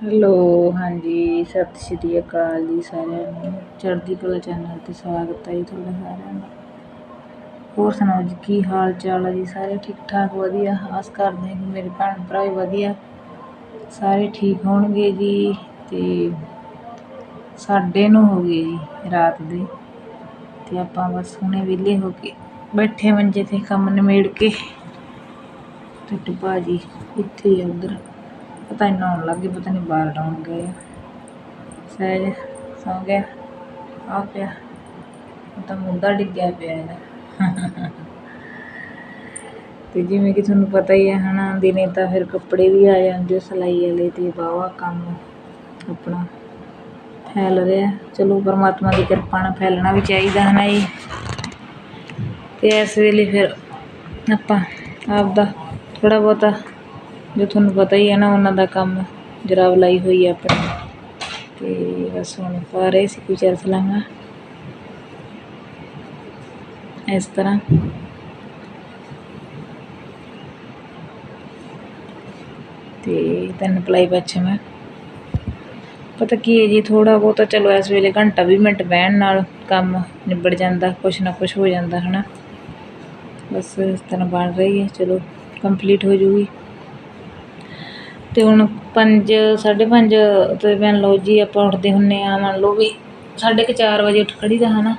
Hello, ਹਾਂਜੀ, ਸਤਿ ਸ਼੍ਰੀ ਅਕਾਲ ਜੀ ਸਾਰਿਆਂ ਨੂੰ। ਚੜ੍ਹਦੀ ਕਲਾ ਚੈਨਲ ਤੇ ਸਵਾਗਤ ਹੈ ਜੀ ਤੁਹਾਡਾ ਸਾਰਿਆਂ ਦਾ। ਹੋਰ ਸੁਣਾਓ ਜੀ, ਕੀ ਹਾਲ ਚਾਲ ਹੈ ਜੀ? ਸਾਰੇ ਠੀਕ ਠਾਕ, ਵਧੀਆ? ਆਸ ਕਰਦੇ ਹਾਂ ਕਿ ਮੇਰੇ ਭੈਣ ਭਰਾ ਵੀ ਵਧੀਆ। ਸਾਰੇ ਠੀਕ ਹੋਣਗੇ ਜੀ ਤੇ ਸਾਡੇ ਨੂੰ ਹੋ ਗਏ ਜੀ ਰਾਤ ਦੇ। ਤੇ ਆਪਾਂ ਬਸ ਹੁਣੇ ਵਿਹਲੇ ਹੋ ਕੇ ਬੈਠੇ ਮੰਜੇ ਤੇ ਕੰਮ ਨਿਮੇੜ ਕੇ। ਤੇ ਭਾਜੀ, ਇੱਥੇ ਹੀ ਆ ਉੱਧਰ। ਪਤਾ ਨਹੀਂ ਨਹਾਉਣ ਲੱਗੇ ਪਤਾ ਨਹੀਂ ਬਾਹਰ ਡਾਉਣ ਗਏ। ਸਹਿਜ ਸੌਂ ਗਿਆ, ਆ ਪਿਆ। ਤਾਂ ਮੁੰਡਾ ਡਿੱਗਿਆ ਪਿਆ ਇਹਦਾ। ਤੇ ਜਿਵੇਂ ਕਿ ਤੁਹਾਨੂੰ ਪਤਾ ਹੀ ਹੈ, ਹਨਾ ਦਿਨੇ ਤਾਂ ਫਿਰ ਕੱਪੜੇ ਵੀ ਆ ਜਾਂਦੇ ਸਿਲਾਈ ਵਾਲੇ ਤੇ ਵਾਹਵਾ ਕੰਮ ਆਪਣਾ ਫੈਲ ਰਿਹਾ। ਚਲੋ, ਪਰਮਾਤਮਾ ਦੀ ਕਿਰਪਾ ਨਾਲ ਫੈਲਣਾ ਵੀ ਚਾਹੀਦਾ ਹੈ ਨਾ ਜੀ। ਤੇ ਇਸ ਵੇਲੇ ਫਿਰ ਆਪਾਂ ਆਪਦਾ ਥੋੜਾ ਬਹੁਤਾ ਜੋ ਤੁਹਾਨੂੰ ਪਤਾ ਹੀ ਹੈ ਨਾ, ਉਹਨਾਂ ਦਾ ਕੰਮ ਜਰਾਬ ਲਾਈ ਹੋਈ ਹੈ ਆਪਣੀ। ਤੇ ਬਸ ਹੁਣ ਪਾ ਰਹੇ ਸੀ ਕੋਈ ਕੁਝ ਸਲਾਂਗਾ ਇਸ ਤਰ੍ਹਾਂ। ਤੇ ਤਿੰਨ ਪਲਾਈ ਬੱਚੇ ਮੈਂ। ਪਤਾ ਕੀ ਹੈ ਜੀ ਥੋੜਾ ਬਹੁਤਾ ਚਲੋ ਇਸ ਵੇਲੇ ਘੰਟਾ 20 ਮਿੰਟ ਬਹਿਣ ਨਾਲ ਕੰਮ ਨਿਬੜ ਜਾਂਦਾ, ਕੁਛ ਨਾ ਕੁਛ ਹੋ ਜਾਂਦਾ, ਹਨਾ। ਬਸ ਇਸ ਤਰ੍ਹਾਂ ਬਣ ਰਹੀ ਹੈ, ਚਲੋ ਕੰਪਲੀਟ ਹੋ ਜੂਗੀ। ਅਤੇ ਹੁਣ 5 5:30 ਤੇ ਮੰਨ ਲਓ ਜੀ ਆਪਾਂ ਉੱਠਦੇ ਹੁੰਦੇ ਹਾਂ ਮੰਨ ਲਓ ਵੀ ਸਾਢੇ ਕੁ ਚਾਰ ਵਜੇ ਉੱਠ ਖੜ੍ਹੀ ਦਾ ਹੈ ਨਾ।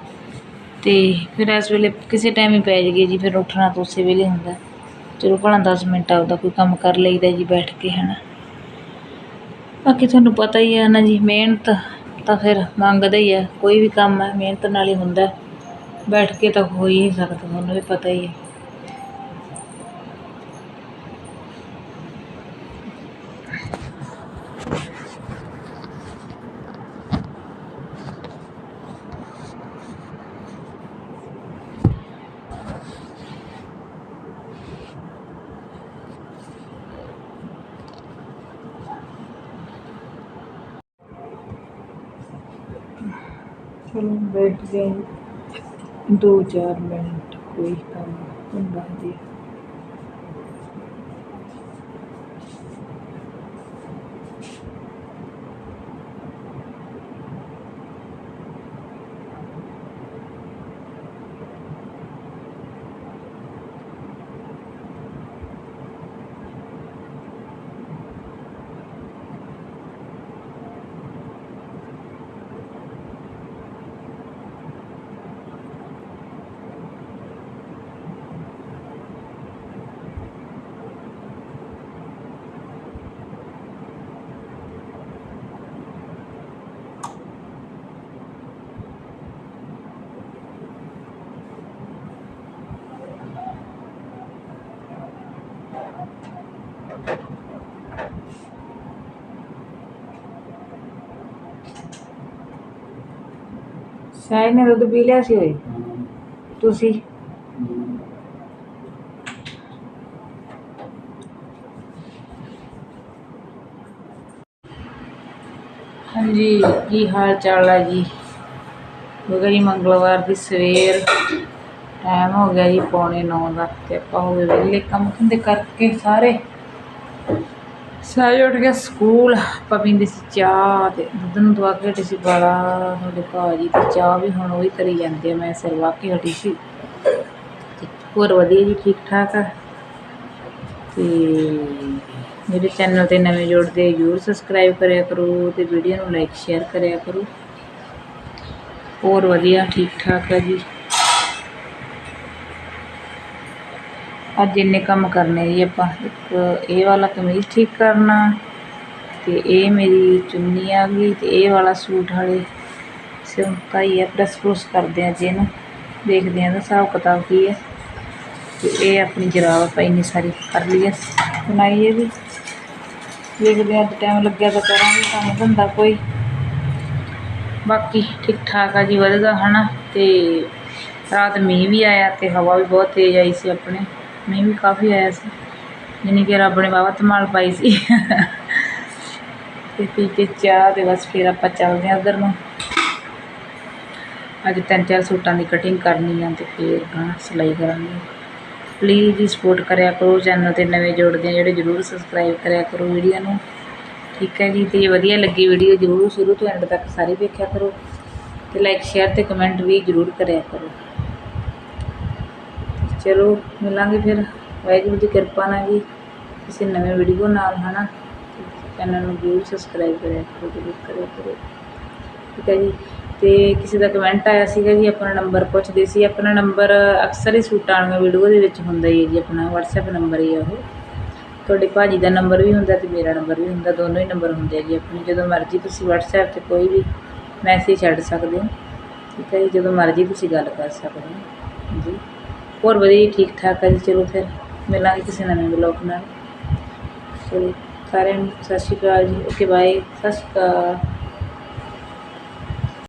ਅਤੇ ਫਿਰ ਇਸ ਵੇਲੇ ਕਿਸੇ ਟਾਈਮ ਹੀ ਪੈ ਜਾਈਏ ਜੀ, ਫਿਰ ਉੱਠਣਾ ਤਾਂ ਉਸੇ ਵੇਲੇ ਹੁੰਦਾ। ਚਲੋ ਭਲਾ ਦਸ ਮਿੰਟ ਆਪਦਾ ਕੋਈ ਕੰਮ ਕਰ ਲਈਦਾ ਜੀ ਬੈਠ ਕੇ ਹੈ ਨਾ ਬਾਕੀ ਤੁਹਾਨੂੰ ਪਤਾ ਹੀ ਹੈ ਨਾ ਜੀ, ਮਿਹਨਤ ਤਾਂ ਫਿਰ ਮੰਗਦਾ ਹੀ ਹੈ ਕੋਈ ਵੀ ਕੰਮ ਹੈ, ਮਿਹਨਤ ਨਾਲ ਹੀ ਹੁੰਦਾ। ਬੈਠ ਕੇ ਤਾਂ ਹੋ ਹੀ ਨਹੀਂ ਸਕਦਾ, ਤੁਹਾਨੂੰ ਵੀ ਪਤਾ ਹੀ ਹੈ ਚਲੋ ਬੈਠ ਗਏ। ਦੋ ਚਾਰ ਮਿੰਟ ਕੋਈ ਕੰਮ ਹੁੰਦਾ ਜੀ ਸਾਇਦ ਨੇ ਦੁੱਧ ਪੀ ਲਿਆ ਸੀ ਹੋਏ ਤੁਸੀਂ? ਹਾਂਜੀ, ਕੀ ਹਾਲ ਚਾਲ ਹੈ ਜੀ? ਹੋ ਗਿਆ ਜੀ ਮੰਗਲਵਾਰ ਦੀ ਸਵੇਰ। ਟਾਈਮ ਹੋ ਗਿਆ ਜੀ ਪੌਣੇ 9 ਦਾ ਤੇ ਆਪਾਂ ਹੋ ਗਏ ਵਿਹਲੇ ਕੰਮ ਧੰਦੇ ਕਰਕੇ ਸਾਰੇ। ਸਾਰੇ ਉੱਠ ਗਿਆ ਸਕੂਲ, ਆਪਾਂ ਪੀਂਦੇ ਸੀ ਚਾਹ ਤੇ ਦੁੱਧ ਨੂੰ ਦਵਾ ਕੇ ਹਟੀ ਸੀ ਬਾਲਾ ਸਾਡੇ ਭਾਜੀ ਤੇ ਚਾਹ ਵੀ ਹੁਣ ਉਹ ਹੀ ਕਰੀ ਜਾਂਦੇ ਆ, ਮੈਂ ਸਿਰ ਵਾ ਕੇ ਹਟੀ ਸੀ। ਤੇ ਹੋਰ ਵਧੀਆ ਜੀ ਠੀਕ ਠਾਕ ਆ। ਤੇ ਮੇਰੇ ਚੈਨਲ ਤੇ ਨਵੇਂ ਜੁੜਦੇ ਜ਼ਰੂਰ ਸਬਸਕ੍ਰਾਈਬ ਕਰਿਆ ਕਰੋ ਤੇ ਵੀਡੀਓ ਨੂੰ ਲਾਈਕ, ਸ਼ੇਅਰ ਕਰਿਆ ਕਰੋ। ਹੋਰ ਵਧੀਆ ਠੀਕ ਠਾਕ ਆ ਜੀ। ਅੱਜ ਇੰਨੇ ਕੰਮ ਕਰਨੇ ਜੀ ਆਪਾਂ। ਇੱਕ ਇਹ ਵਾਲਾ ਕਮੀਜ਼ ਠੀਕ ਕਰਨਾ, ਤੇ ਇਹ ਮੇਰੀ ਚੁੰਨੀ ਆ ਗਈ, ਤੇ ਇਹ ਵਾਲਾ ਸੂਟ ਹਲੇ ਸਿਉਂਤਾ ਹੀ ਹੈ ਪ੍ਰੈਸ ਪ੍ਰੂਸ ਕਰਦੇ ਆ ਜੀ ਇਹਨੂੰ। ਦੇਖਦੇ ਆ ਇਹਦਾ ਹਿਸਾਬ ਕਿਤਾਬ ਕੀ ਹੈ ਤੇ ਇਹ ਆਪਣੀ ਜਰਾਬ ਆਪਾਂ ਇੰਨੀ ਸਾਰੀ ਕਰ ਲਈ ਹੈ ਬਣਾਈ ਇਹ ਵੀ। ਦੇਖਦੇ ਆ ਟਾਈਮ ਲੱਗਿਆ ਤਾਂ ਕਰਾਂਗੇ ਕੰਮ ਧੰਦਾ ਕੋਈ। ਬਾਕੀ ਠੀਕ ਠਾਕ ਆ ਜੀ, ਵਧੀਆ ਹਨਾ। ਤੇ ਰਾਤ ਮੀਂਹ ਵੀ ਆਇਆ ਤੇ ਹਵਾ ਵੀ ਬਹੁਤ ਤੇਜ਼ ਆਈ ਸੀ ਆਪਣੇ। ਮੀਂਹ ਵੀ ਕਾਫੀ ਆਇਆ ਸੀ। ਜਾਣੀ ਕਿ ਰੱਬ ਨੇ ਵਾਹਵਾ ਧਮਾਲ ਪਾਈ ਸੀ। ਤੇ ਪੀ ਕੇ ਚਾਹ ਤੇ ਬਸ ਫਿਰ ਆਪਾਂ ਚੱਲਦੇ ਹਾਂ ਉਧਰ ਨੂੰ। ਅੱਜ ਤਿੰਨ ਚਾਰ ਸੂਟਾਂ ਦੀ ਕਟਿੰਗ ਕਰਨੀ ਆ ਤੇ ਫਿਰ ਗਾਂ ਸਿਲਾਈ ਕਰਾਂਗੇ। ਪਲੀਜ਼ ਜੀ ਸਪੋਰਟ ਕਰਿਆ ਕਰੋ ਚੈਨਲ ਤੇ ਨਵੇਂ ਜੁੜਦੇ ਆ ਜਿਹੜੇ ਜਰੂਰ ਸਬਸਕ੍ਰਾਈਬ ਕਰਿਆ ਕਰੋ ਵੀਡੀਓ ਨੂੰ। ਠੀਕ ਹੈ ਜੀ, ਤੇ ਜੇ ਵਧੀਆ ਲੱਗੀ ਵੀਡੀਓ ਜਰੂਰ ਸ਼ੁਰੂ ਤੋਂ ਐਂਡ ਤੱਕ ਸਾਰੀ ਵੇਖਿਆ ਕਰੋ। ਤੇ ਲਾਈਕ ਸ਼ੇਅਰ ਤੇ ਕਮੈਂਟ ਵੀ ਜਰੂਰ ਕਰਿਆ ਕਰੋ। ਚਲੋ, ਮਿਲਾਂਗੇ ਫਿਰ। ਵਾਹਿਗੁਰੂ ਦੀ ਕਿਰਪਾ ਨਾਲ ਜੀ। ਕਿਸੇ ਨਵੇਂ ਵੀਡੀਓ ਨਾਲ, ਹਨਾ? ਚੈਨਲ ਨੂੰ ਜਰੂਰ ਸਬਸਕ੍ਰਾਈਬ ਕਰਿਆ ਕਰੋ, ਜਰੂਰ ਕਰਿਆ ਕਰੋ। ਠੀਕ ਹੈ ਜੀ? ਤੇ ਕਿਸੇ ਦਾ ਕਮੈਂਟ ਆਇਆ ਸੀਗਾ ਜੀ, ਆਪਣਾ ਨੰਬਰ ਪੁੱਛਦੇ ਸੀ। ਆਪਣਾ ਨੰਬਰ ਅਕਸਰ ਹੀ ਸੂਟਾਂ ਵਾਲੀਆਂ ਵੀਡੀਓ ਦੇ ਵਿੱਚ ਹੁੰਦਾ ਹੀ ਹੈ ਜੀ, ਆਪਣਾ WhatsApp ਨੰਬਰ ਹੀ ਆ ਉਹ। ਤੁਹਾਡੇ ਭਾਜੀ ਦਾ ਨੰਬਰ ਵੀ ਹੁੰਦਾ ਤੇ ਮੇਰਾ ਨੰਬਰ ਵੀ ਹੁੰਦਾ, ਦੋਨੋਂ ਹੀ ਨੰਬਰ ਹੁੰਦੇ ਆ ਜੀ ਆਪਣੇ। ਜਦੋਂ ਮਰਜ਼ੀ ਤੁਸੀਂ WhatsApp ਤੇ ਕੋਈ ਵੀ ਮੈਸੇਜ ਛੱਡ ਸਕਦੇ ਹੋ। ਠੀਕ ਹੈ ਜੀ? ਜਦੋਂ ਮਰਜ਼ੀ ਤੁਸੀਂ ਗੱਲ ਕਰ ਸਕਦੇ ਹੋ। ਜੀ ਹੋਰ ਵਧੀਆ ਠੀਕ ਠਾਕ ਹੈ ਜੀ, ਚਲੋ ਫਿਰ। ਮਿਲਾਂਗੇ ਕਿਸੇ ਨਵੇਂ ਬਲੌਗ ਨਾਲ। ਚਲੋ ਸਾਰਿਆਂ ਨੂੰ ਸਤਿ ਸ਼੍ਰੀ ਅਕਾਲ ਜੀ। Okay, bye. ਸਤਿ ਸ਼੍ਰੀ ਅਕਾਲ।